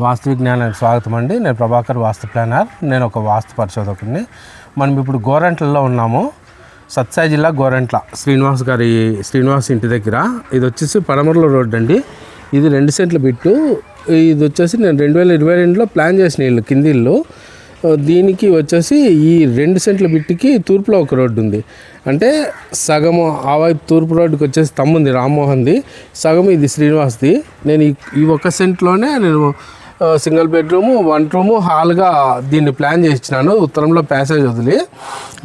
వాస్తు జ్ఞానానికి స్వాగతం అండి. నేను ప్రభాకర్ వాస్తు ప్లానర్. నేను ఒక వాస్తు పరిశోధకుడిని. మనం ఇప్పుడు గోరంట్లలో ఉన్నాము. సత్సాయి జిల్లా గోరంట్ల. శ్రీనివాస్ గారి శ్రీనివాస్ ఇంటి దగ్గర. ఇది వచ్చేసి పడమరల రోడ్ అండి. ఇది రెండు సెంట్ల బిట్టు. ఇది వచ్చేసి నేను రెండు వేల ఇరవై రెండులో ప్లాన్ చేసిన ఇల్లు కింది ఇల్లు. దీనికి వచ్చేసి ఈ రెండు సెంట్ల బిట్టికి తూర్పులో ఒక రోడ్డు ఉంది. అంటే సగము ఆ వైపు తూర్పు రోడ్డుకి వచ్చేసి తమ్ముంది రామ్మోహన్ది. సగం ఇది శ్రీనివాస్ది. నేను ఈ ఒక్క సెంట్లోనే నేను సింగిల్ బెడ్రూము వన్ రూము హాల్గా దీన్ని ప్లాన్ చేసినాను ఉత్తరంలో ప్యాసేజ్ వదిలి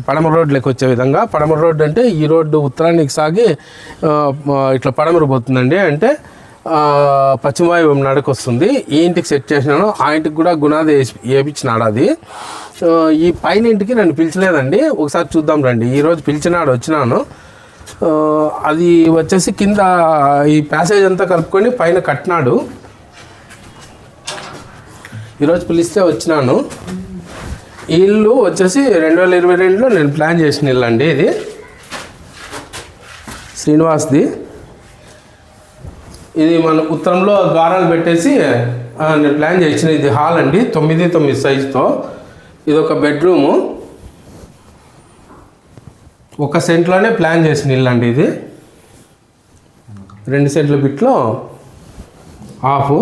పడమర రోడ్లోకి వచ్చే విధంగా. పడమర రోడ్డు అంటే ఈ రోడ్డు ఉత్తరానికి సాగి ఇట్లా పడమర పోతుందండి. అంటే పశ్చిమవాయువు పశ్చిమ నడక వస్తుంది. ఈ ఇంటికి సెట్ చేసినాను. ఆ ఇంటికి కూడా గుణాది వేసి- వేపించినాడు అది. ఈ పైన ఇంటికి నన్ను పిలిచలేదండి. ఒకసారి చూద్దాం రండి. ఈరోజు పిలిచినాడు వచ్చినాను. అది వచ్చేసి కింద ఈ ప్యాసేజ్ అంతా కలుపుకొని పైన కట్టినాడు. ఈరోజు పిలిస్తే వచ్చినాను. ఈ ఇల్లు వచ్చేసి రెండు వేల ఇరవై రెండులో నేను ప్లాన్ చేసిన ఇల్లు అండి ఇది. శ్రీనివాస్ది. ఇది మన ఉత్తరంలో గారాలు పెట్టేసి నేను ప్లాన్ చేసిన ఇది హాల్ అండి తొమ్మిది తొమ్మిది సైజుతో. ఇది ఒక బెడ్రూము. ఒక సెంట్లోనే ప్లాన్ చేసిన ఇల్లు అండి ఇది. రెండు సెంట్ల బిట్లో హాఫ్.